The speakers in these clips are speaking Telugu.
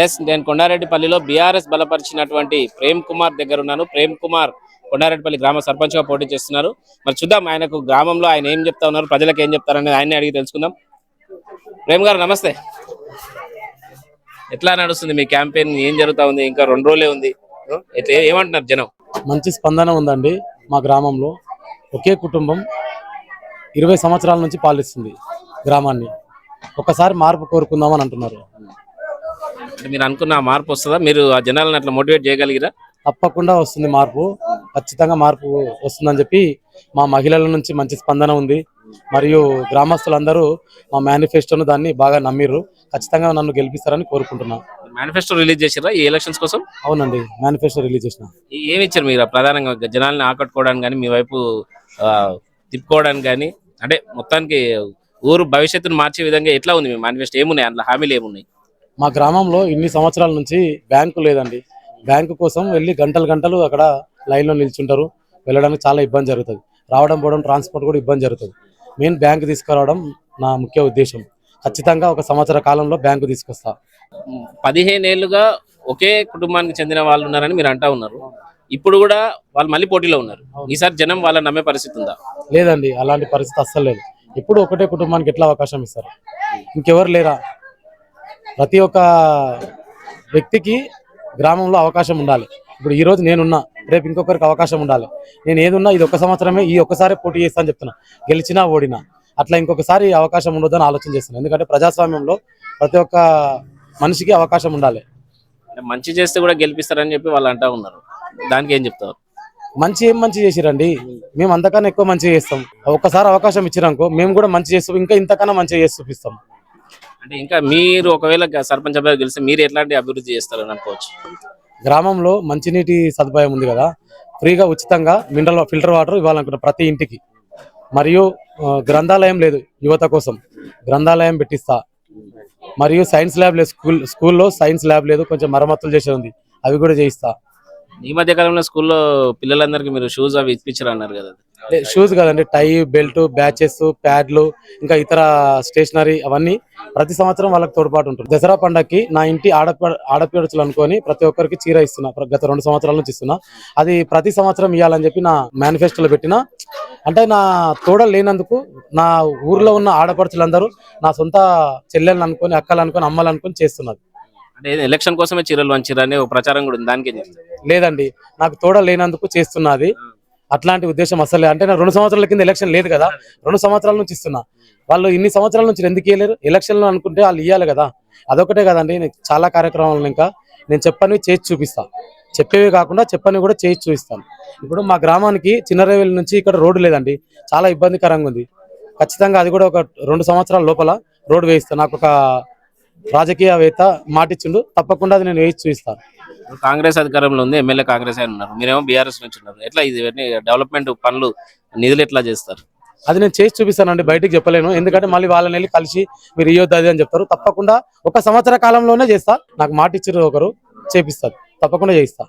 ఎస్ నేను కొండారెడ్డిపల్లిలో బీఆర్ఎస్ బలపరిచినటువంటి ప్రేమ్ కుమార్ దగ్గర ఉన్నాను ప్రేమ్ కుమార్ కొండారెడ్డిపల్లి గ్రామ సర్పంచ్గా పోటీ చేస్తున్నారు. మరి చూద్దాం ఆయనకు గ్రామంలో ఆయన ఏం చెప్తా ఉన్నారు ప్రజలకు ఏం చెప్తారనేది ఆయన్ని అడిగి తెలుసుకుందాం. ప్రేమ్ గారు నమస్తే. ఎట్లా నడుస్తుంది మీ క్యాంపెయిన్? ఏం జరుగుతా ఉంది? ఇంకా రెండు రోజులే ఉంది. ఏమంటున్నారు జనం? మంచి స్పందన ఉందండి మా గ్రామంలో. ఒకే కుటుంబం ఇరవై సంవత్సరాల నుంచి పాలిస్తుంది గ్రామాన్ని. ఒకసారి మార్పు కోరుకుందామని అంటున్నారు. అంటే మీరు అనుకున్న మార్పు వస్తుందా? మీరు ఆ జనాలను అట్లా మోటివేట్ చేయగలిగిరా? తప్పకుండా వస్తుంది మార్పు. ఖచ్చితంగా మార్పు వస్తుందని చెప్పి మా మహిళల నుంచి మంచి స్పందన ఉంది. మరియు గ్రామస్తులందరూ మా మేనిఫెస్టోను దాన్ని బాగా నమ్మిర్రు. ఖచ్చితంగా నన్ను గెలిపిస్తారని కోరుకుంటున్నాను మేనిఫెస్టో రిలీజ్ చేసిరా ఈ ఎలక్షన్స్ కోసం? అవునండి మేనిఫెస్టో రిలీజ్ చేసిన. ఏమి ఇచ్చారు మీరు ప్రధానంగా? జనాల్ని ఆకట్టుకోవడానికి కానీ మీ వైపు ఆ, తిప్పుకోవడానికి కానీ అంటే మొత్తానికి ఊరు భవిష్యత్తును మార్చే విధంగా ఎట్లా ఉంది మీ మేనిఫెస్టో? ఏమున్నాయి? అందులో హామీలు ఏమున్నాయి? మా గ్రామంలో ఇన్ని సంవత్సరాల నుంచి బ్యాంకు లేదండి. బ్యాంకు కోసం వెళ్ళి గంటలు గంటలు అక్కడ లైన్లో నిల్చుంటారు. వెళ్ళడానికి చాలా ఇబ్బంది జరుగుతుంది. రావడం పోవడం ట్రాన్స్పోర్ట్ కూడా ఇబ్బంది జరుగుతుంది. మెయిన్ బ్యాంకు తీసుకురావడం నా ముఖ్య ఉద్దేశం. ఖచ్చితంగా ఒక సంవత్సర కాలంలో బ్యాంకు తీసుకొస్తా. పదిహేను ఏళ్ళుగా ఒకే కుటుంబానికి చెందిన వాళ్ళు ఉన్నారని మీరు అంటా ఉన్నారు. ఇప్పుడు కూడా వాళ్ళు మళ్ళీ పోటీలో ఉన్నారు. ఈసారి జనం వాళ్ళని నమ్మే పరిస్థితి ఉందా? లేదండి అలాంటి పరిస్థితి అస్సలు లేదు. ఇప్పుడు ఒకటే కుటుంబానికి ఎట్లా అవకాశం ఇస్తారు? ఇంకెవరు లేరా? ప్రతి ఒక్క వ్యక్తికి గ్రామంలో అవకాశం ఉండాలి. ఇప్పుడు ఈ రోజు నేనున్నా రేపు ఇంకొకరికి అవకాశం ఉండాలి. నేను ఏదున్నా ఇది ఒక సంవత్సరమే ఈ ఒక్కసారి పోటీ చేస్తాను చెప్తున్నా. గెలిచినా ఓడినా అట్లా ఇంకొకసారి అవకాశం ఉండొద్దని ఆలోచన చేస్తున్నాను ఎందుకంటే ప్రజాస్వామ్యంలో ప్రతి ఒక్క మనిషికి అవకాశం ఉండాలి. మంచి చేస్తే కూడా గెలిపిస్తారని చెప్పి వాళ్ళు అంటా ఉన్నారు. దానికి ఏం చెప్తారు? మంచి ఏం మంచి చేసిరండి? మేము అంతకన్నా ఎక్కువ మంచి చేస్తాం. ఒక్కసారి అవకాశం ఇచ్చిరనుకో మేము కూడా మంచి చేస్తాం ఇంకా ఇంతకన్నా మంచిగా చేసి చూపిస్తాం. అంటే ఇంకా మీరు ఒకవేళ సర్పంచ్ అభ్యర్థి గెలిస్తే మీరు ఎట్లాంటి అభివృద్ధి చేస్తారని అనుకోవచ్చు? గ్రామంలో మంచినీటి సదుపాయం ఉంది కదా ఫ్రీగా ఉచితంగా మినరల్ ఫిల్టర్ వాటర్ ఇవ్వాలనుకుంటున్నాం ప్రతి ఇంటికి. మరియు గ్రంథాలయం లేదు యువత కోసం. గ్రంథాలయం పెట్టిస్తా. మరియు సైన్స్ ల్యాబ్ లేదు స్కూల్ స్కూల్లో సైన్స్ ల్యాబ్ లేదు కొంచెం మరమ్మతులు చేసేది ఉంది. అవి కూడా చేయిస్తా. ఈ మధ్య కాలంలో స్కూల్లో పిల్లలందరికీ మీరు షూస్ అవి ఇప్పించారు అన్నారు కదా. షూస్ కదండి టై బెల్ట్ బ్యాచెస్ ప్యాడ్లు ఇంకా ఇతర స్టేషనరీ అవన్నీ ప్రతి సంవత్సరం వాళ్ళకి తోడ్పాటు ఉంటుంది. దసరా పండగకి నా ఇంటి ఆడప ఆడపడుచులు అనుకొని ప్రతి ఒక్కరికి చీర ఇస్తున్నా. గత రెండు సంవత్సరాల నుంచి ఇస్తున్నా. అది ప్రతి సంవత్సరం ఇవ్వాలని చెప్పి నా మేనిఫెస్టోలో పెట్టిన. అంటే నా తోడ లేనందుకు నా ఊర్లో ఉన్న ఆడపడుచులందరూ నా సొంత చెల్లెలను అనుకొని అక్కలు అనుకొని అమ్మలు అనుకొని చేస్తున్నారు. అంటే ఎలక్షన్ కోసమే చీరలు వంచిరు అనే ఒక ప్రచారం కూడా ఉంది. దానికి లేదండి. నాకు తోడ లేనందుకు చేస్తున్నది అట్లాంటి ఉద్దేశం అసలు. అంటే నా రెండు సంవత్సరాల కింద ఎలక్షన్ లేదు కదా. రెండు సంవత్సరాల నుంచి ఇస్తున్నా. వాళ్ళు ఇన్ని సంవత్సరాల నుంచి ఎందుకు ఇవ్వలేరు ఎలక్షన్లు అనుకుంటే వాళ్ళు ఇవ్వాలి కదా. అదొకటే కదండి. నేను చాలా కార్యక్రమాలు ఇంకా నేను చెప్పని చేసి చూపిస్తాను చెప్పేవి కాకుండా చెప్పని కూడా చేసి చూపిస్తాను. ఇప్పుడు మా గ్రామానికి చిన్నరేవేలి నుంచి ఇక్కడ రోడ్డు లేదండి. చాలా ఇబ్బందికరంగా ఉంది. ఖచ్చితంగా అది కూడా ఒక రెండు సంవత్సరాల లోపల రోడ్డు వేయిస్తాను నాకు ఒక రాజకీయవేత్త మాటిచ్చిండు తప్పకుండా అది నేను వేసి చూపిస్తాను కాంగ్రెస్ అధికారంలో ఉంది ఎమ్మెల్యే కాంగ్రెస్ ఆయన ఉన్నారు. మీరేమో బీఆర్ఎస్ నుంచి ఉన్నారు. ఎట్లా ఇది? డెవలప్మెంట్ పనులు నిధులు ఎట్లా చేస్తారు? అది నేను చేసి చూపిస్తానండి బయటికి చెప్పలేను. ఎందుకంటే మళ్ళీ వాళ్ళని వెళ్ళి కలిసి మీరు ఇయ్యొద్దు అది అని చెప్తారు. తప్పకుండా ఒక సంవత్సర కాలంలోనే చేస్తా. నాకు మాట ఇచ్చారు ఒకరు చేపిస్తారు. తప్పకుండా చేయిస్తా.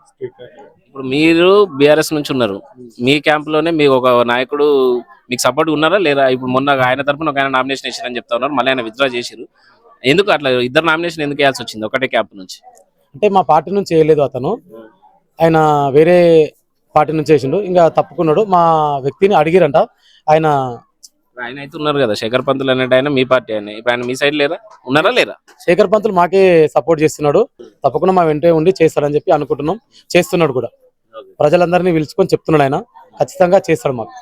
ఇప్పుడు మీరు బీఆర్ఎస్ నుంచి ఉన్నారు. మీ క్యాంప్లోనే మీకు ఒక నాయకుడు మీకు సపోర్ట్ ఉన్నారా? లేదా ఇప్పుడు మొన్న ఆయన తరపున ఒక ఆయన నామినేషన్ వేసారని చెప్తా ఉన్నారు. మళ్ళీ ఆయన విత్డ్రా చేసిరు ఎందుకు అట్లా? ఇద్దరు నామినేషన్ ఎందుకు వేయాల్సి వచ్చింది? ఒకటే క్యాంప్ నుంచి. అంటే మా పార్టీ నుంచి చేయలేదు అతను. ఆయన వేరే పార్టీ నుంచి చేసిండు ఇంకా తప్పుకున్నాడు. మా వ్యక్తిని అడిగిరంట. ఆయన ఆయన అయితే ఉన్నారు కదా. శేఖర్ పంతులు అనేటి ఆయన మీ పార్టీ ఆయన. ఇప్పుడు ఆయన మీ సైడ్ లేరా? ఉన్నారా లేరా? శేఖర్ పంతులు మాకే సపోర్ట్ చేస్తున్నాడు. తప్పకుండా మా వెంటే ఉండి చేస్తాడని చెప్పి అనుకుంటున్నాం. చేస్తున్నాడు కూడా. ప్రజలందరినీ పిలుచుకొని చెప్తున్నాడు ఆయన. ఖచ్చితంగా చేస్తాడు మాకు.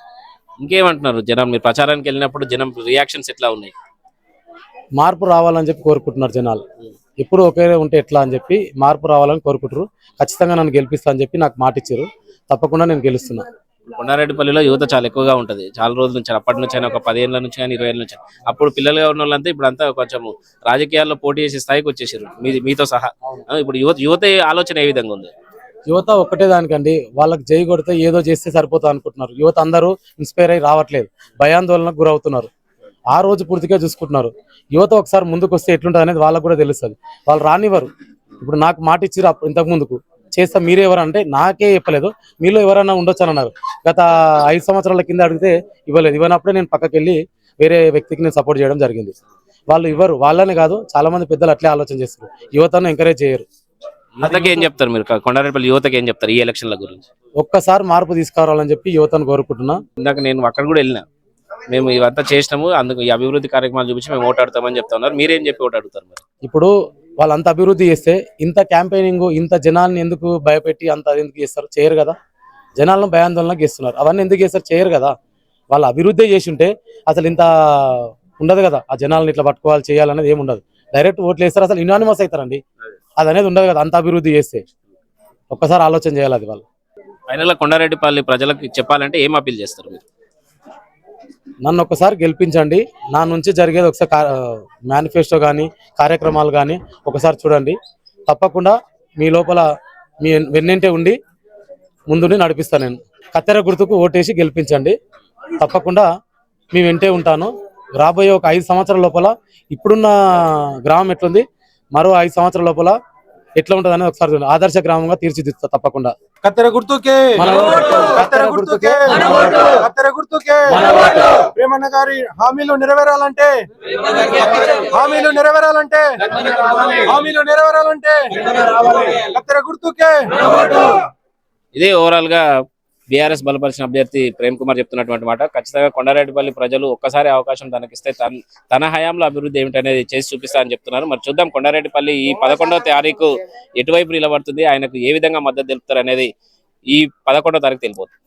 ఇంకేమంటున్నారు జనం? మీరు ప్రచారానికి వెళ్ళినప్పుడు జనం రియాక్షన్స్ ఎట్లా ఉన్నాయి? మార్పు రావాలని చెప్పి కోరుకుంటున్నారు జనాలు. ఎప్పుడు ఒకే ఉంటే ఎట్లా అని చెప్పి మార్పు రావాలని కోరుకుంటారు ఖచ్చితంగా నన్ను గెలిపిస్తా అని చెప్పి నాకు మాట ఇచ్చారు తప్పకుండా నేను గెలుస్తున్నా. కొండారెడ్డిపల్లిలో యువత చాలా ఎక్కువగా ఉంటది. చాలా రోజుల నుంచి అప్పటి నుంచి అయినా ఒక పదిహేనుల నుంచి కానీ ఇరవై ఏళ్ళ నుంచి. అప్పుడు పిల్లలుగా ఉన్న వాళ్ళంతా ఇప్పుడు అంతా కొంచెం రాజకీయాల్లో పోటీ చేసే స్థాయికి వచ్చేసారు మీ మీతో సహా. ఇప్పుడు యువత యువత ఆలోచన ఏ విధంగా ఉంది? యువత ఒక్కటే దానికండి. వాళ్ళకి జై కొడితే ఏదో చేస్తే సరిపోతుంది అనుకుంటున్నారు. యువత అందరూ ఇన్స్పైర్ అయ్యి రావట్లేదు. భయాందోళనకు గురవుతున్నారు. ఆ రోజు పూర్తిగా చూసుకుంటున్నారు. యువత ఒకసారి ముందుకు వస్తే ఎట్లుంటుంది అనేది వాళ్ళకు కూడా తెలుస్తుంది. వాళ్ళు రానివ్వరు. ఇప్పుడు నాకు మాట ఇచ్చిరు ఇంతకు ముందుకు. చేస్తా మీరే ఎవరు అంటే నాకే చెప్పలేదు. మీలో ఎవరైనా ఉండొచ్చు అని అన్నారు. గత ఐదు సంవత్సరాల కింద అడిగితే ఇవ్వలేదు. ఇవ్వనప్పుడే నేను పక్కకి వెళ్ళి వేరే వ్యక్తికి నేను సపోర్ట్ చేయడం జరిగింది. వాళ్ళు ఇవ్వరు. వాళ్ళని కాదు చాలా మంది పెద్దలు అట్లే ఆలోచన చేస్తారు. యువతను ఎంకరేజ్ చేయరు. యువతకి ఏం చెప్తారు మీరు? కొండారెడ్డిపల్లి యువతకి ఏం చెప్తారు ఈ ఎలక్షన్ల గురించి? ఒక్కసారి మార్పు తీసుకురావాలని చెప్పి యువతను కోరుకుంటున్నా. ఇందాక నేను అక్కడ కూడా వెళ్ళినా. మేము ఇవంతా చేసినాము అందుకు ఈ అభివృద్ధి కార్యక్రమాలు చూపించి మేము ఓటాడుతామని చెప్తా ఉన్నారు. మీరేం చెప్పి ఓటాడుతారు మరి? ఇప్పుడు వాళ్ళు అంత అభివృద్ధి చేస్తే ఇంత క్యాంపెయినింగ్ ఇంత జనాల్ని ఎందుకు భయపెట్టి అంత ఎందుకు చేస్తారు? చేయరు కదా. జనాలను భయాందోళనకు చేస్తున్నారు. అవన్నీ ఎందుకు చేస్తారు? చేయరు కదా. వాళ్ళు అభివృద్ధి చేసి ఉంటే అసలు ఇంత ఉండదు కదా. ఆ జనాలను ఇట్లా పట్టుకోవాలి చేయాలనేది ఏమి ఉండదు. డైరెక్ట్ ఓట్లు వేస్తారు అసలు ఇనానిమస్ అవుతారండి. అది అనేది ఉండదు కదా అంత అభివృద్ధి చేస్తే. ఒక్కసారి ఆలోచన చేయాలి అది వాళ్ళు. ఫైనల్గా కొండారెడ్డిపల్లి ప్రజలకు చెప్పాలంటే ఏం అప్పీల్ చేస్తారు మీరు? నన్ను ఒకసారి గెలిపించండి. నా నుంచి జరిగేది ఒకసారి మేనిఫెస్టో కానీ కార్యక్రమాలు కానీ ఒకసారి చూడండి. తప్పకుండా మీ లోపల మీ వెన్నింటే ఉండి ముందుండి నడిపిస్తాను నేను. కత్తెర గుర్తుకు ఓటేసి గెలిపించండి. తప్పకుండా మీ వెంటే ఉంటాను. రాబోయే ఒక ఐదు సంవత్సరాల లోపల ఇప్పుడున్న గ్రామం ఎట్లుంది? మరో ఐదు సంవత్సరాల లోపల ఎట్లా ఉంటుంది అనేది ఒకసారి చూడండి. ఆదర్శ గ్రామంగా తీర్చిదిద్దుతా తప్పకుండా. కత్తెర గుర్తుకే. కత్తెర గుర్తుకే. కత్తెర గుర్తుకే. ప్రేమన్న గారి హామీలు నెరవేరాలంటే. హామీలు నెరవేరాలంటే. హామీలు నెరవేరాలంటే. కత్తెర గుర్తుకే. ఇదే ఓవరాల్గా బీఆర్ఎస్ బలపరిచిన అభ్యర్థి ప్రేమ్ కుమార్ చెప్తున్నటువంటి మాట. ఖచ్చితంగా కొండారెడ్డిపల్లి ప్రజలు ఒక్కసారి అవకాశం తనకిస్తే తన తన హయాంలో అభివృద్ధి ఏమిటనేది చేసి చూపిస్తా అని చెప్తున్నారు. మరి చూద్దాం కొండారెడ్డిపల్లి ఈ పదకొండవ తారీఖు ఎటువైపు నిలబడుతుంది ఆయనకు ఏ విధంగా మద్దతు తెలుపుతారు అనేది ఈ పదకొండవ తారీఖు తెలిపోతుంది.